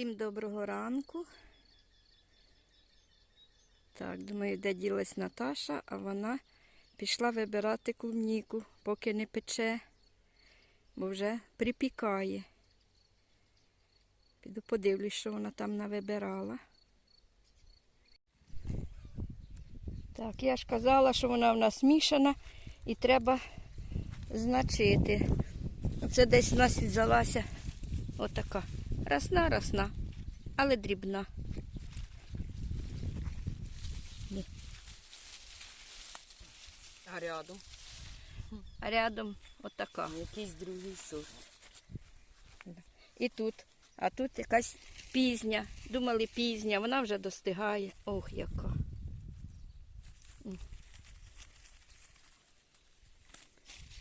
Всім доброго ранку. Так, думаю, де ділась Наташа, а вона пішла вибирати клубніку, поки не пече, бо вже припікає. Піду подивлюсь, що вона там навибирала. Так, я ж казала, що вона в нас мішана і треба значити. Це десь у нас взялася отака. Росна, росна, але дрібна. А рядом А рядом отака. якийсь другий сорт. І тут. А тут якась пізня. Думали пізня, вона вже достигає. Ох, яка.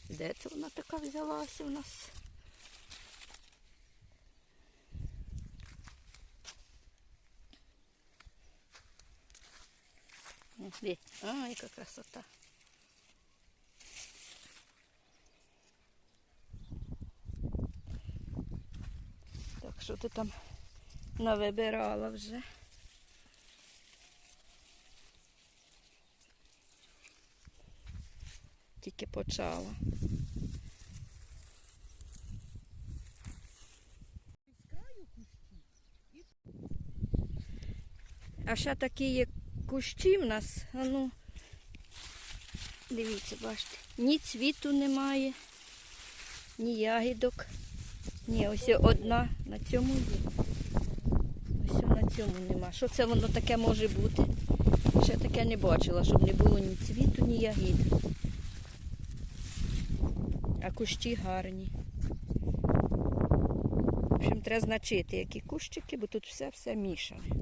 Де це вона така взялася у нас? М, Де? А, яка красота. Так, що ти там навибирала вже? Тільки почала. А ще такі є кущі в нас. А ну, дивіться, бачите, ні цвіту немає, ні ягідок. Ні, ось одна на цьому є. Ось на цьому нема. Що це воно таке може бути? Ще таке не бачила, щоб не було ні цвіту, ні ягід. А кущі гарні. В общем, треба значити, які кущики, бо тут все-все мішане.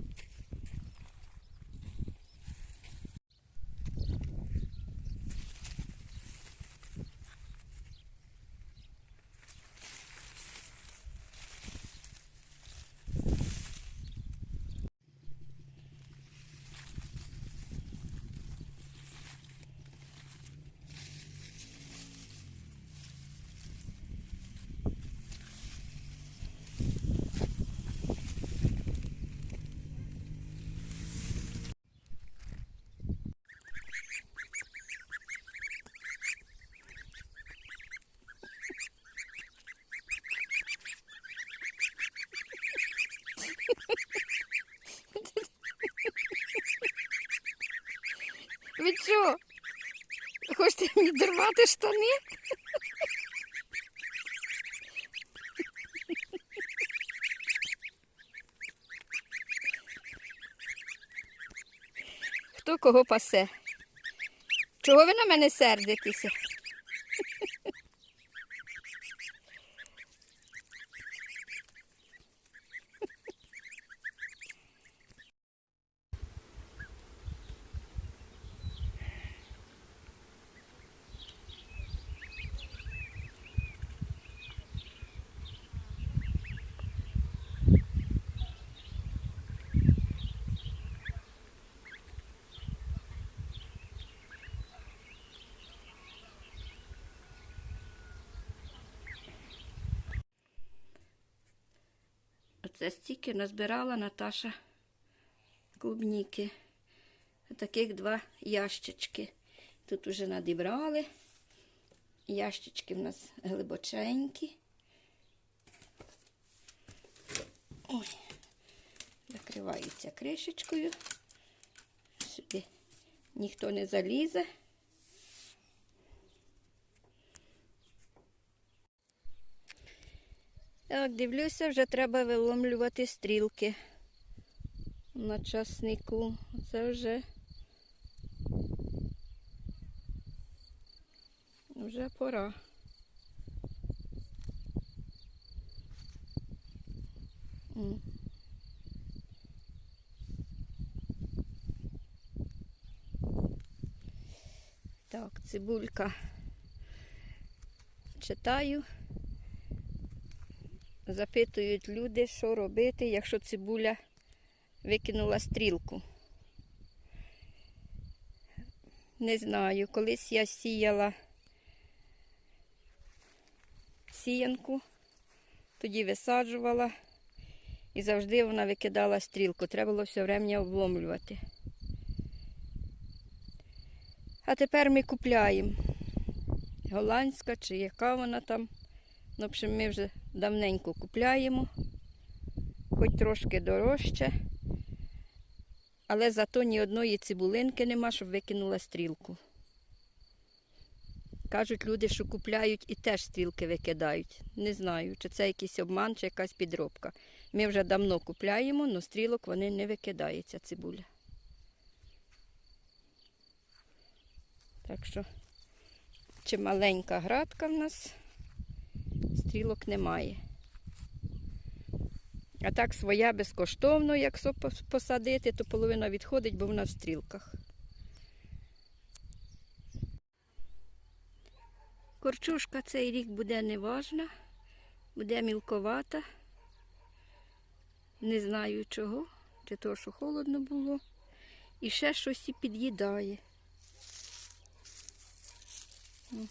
Ви що? Хочете мені дорвати штани? Хто кого пасе? Чого ви на мене сердитеся? Оце стільки назбирала Наташа клубніки. Таких два ящички. Тут вже надібрали. Ящички в нас глибоченькі. Ой, закриваються кришечкою. Сюди ніхто не залізе. Так, дивлюся, вже треба виломлювати стрілки на часнику. Це вже вже пора. Так, цибулька. Читаю. Запитують люди, що робити, якщо цибуля викинула стрілку. Не знаю, колись я сіяла сіянку, тоді висаджувала І завжди вона викидала стрілку. Треба було все время обломлювати. А тепер ми купляємо. Голландська чи яка вона там. Ну, в общем, ми вже давненько купляємо. Хоч трошки дорожче. Але зато ні одної цибулинки нема, щоб викинула стрілку. Кажуть люди, що купляють і теж стрілки викидають. Не знаю, чи це якийсь обман, чи якась підробка. Ми вже давно купляємо, але стрілок вони не викидаються, цибуля. Так що, чи маленька градка в нас, стрілок немає. А так своя безкоштовно, якщо пос- посадити, то половина відходить, бо вона в стрілках. Корчушка цей рік буде неважна, буде мілковата. Не знаю чого, чи того, що холодно було. І ще щось і під'їдає. Ну.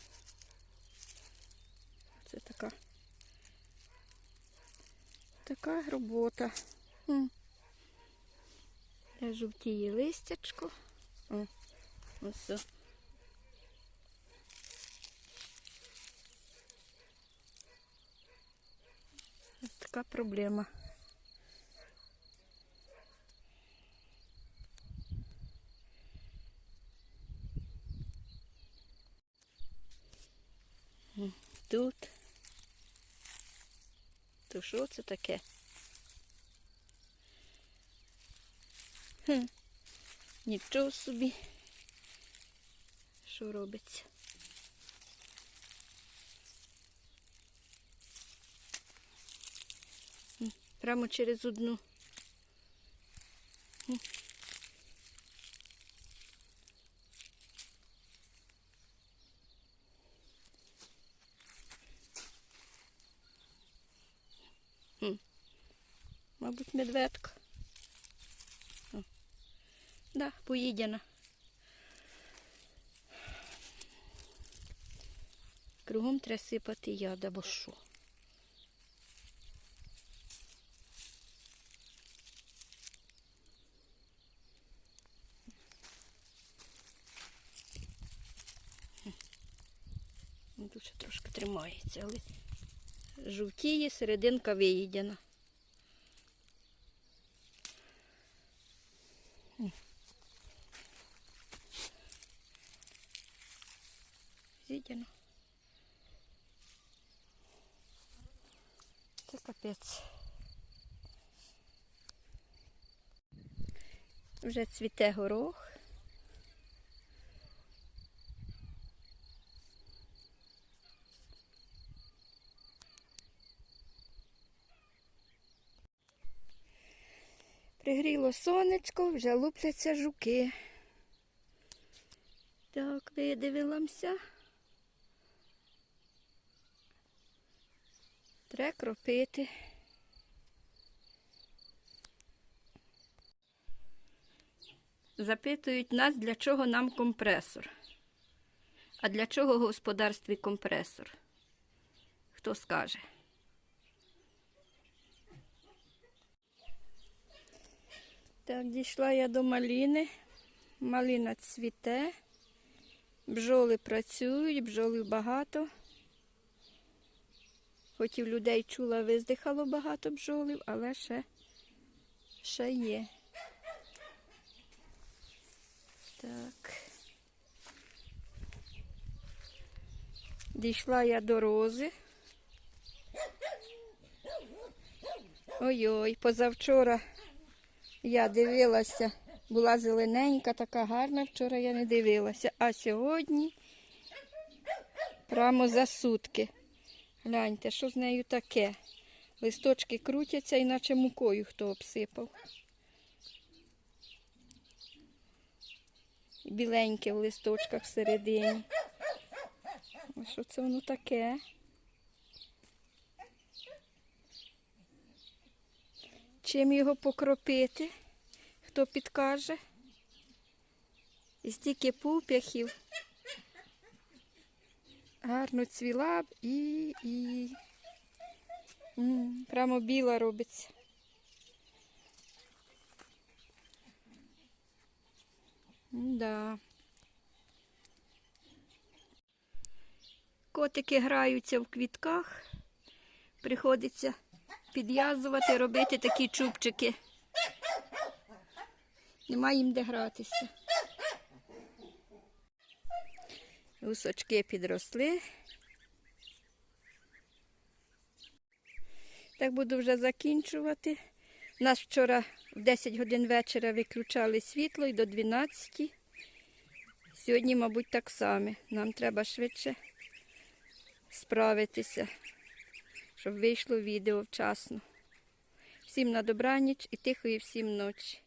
Це така. Така робота. Жовтіє листячко. О, ось. все. Ось така проблема. М, Тут. То що це таке? Хм. Нічого собі. Що робиться? Прямо через одну. Мабуть, медведка. О. Да, поїдена. Кругом треба сипати яд або що. Ще трошки тримається, але жовтіє, серединка виїдена. М. З'їдено. Це капець. Вже цвіте горох. Пригріло сонечко, вже лупляться жуки. Так, видивилася. Треба кропити. Запитують нас, для чого нам компресор. А для чого в господарстві компресор? Хто скаже? Так, дійшла я до маліни. Малина цвіте. Бджоли працюють, бджолів багато. Хоч і в людей чула, виздихало багато бджолів, але ще, ще є. Так. Дійшла я до рози. Ой-ой, позавчора я дивилася, була зелененька, така гарна, вчора я не дивилася. А сьогодні прямо за сутки. Гляньте, що з нею таке. Листочки крутяться, іначе мукою хто обсипав. Біленьке в листочках всередині. Що це воно таке? чим його покропити, хто підкаже. І стільки пуп'яхів. Гарно цвіла б і і М -м, прямо біла робиться. Да. Котики граються в квітках, приходиться підв'язувати, робити такі чубчики. Нема їм де гратися. Гусочки підросли. Так буду вже закінчувати. Нас вчора в 10 годин вечора виключали світло і до 12. Сьогодні, мабуть, так само. Нам треба швидше справитися, щоб вийшло відео вчасно. Всім на добраніч і тихої всім ночі.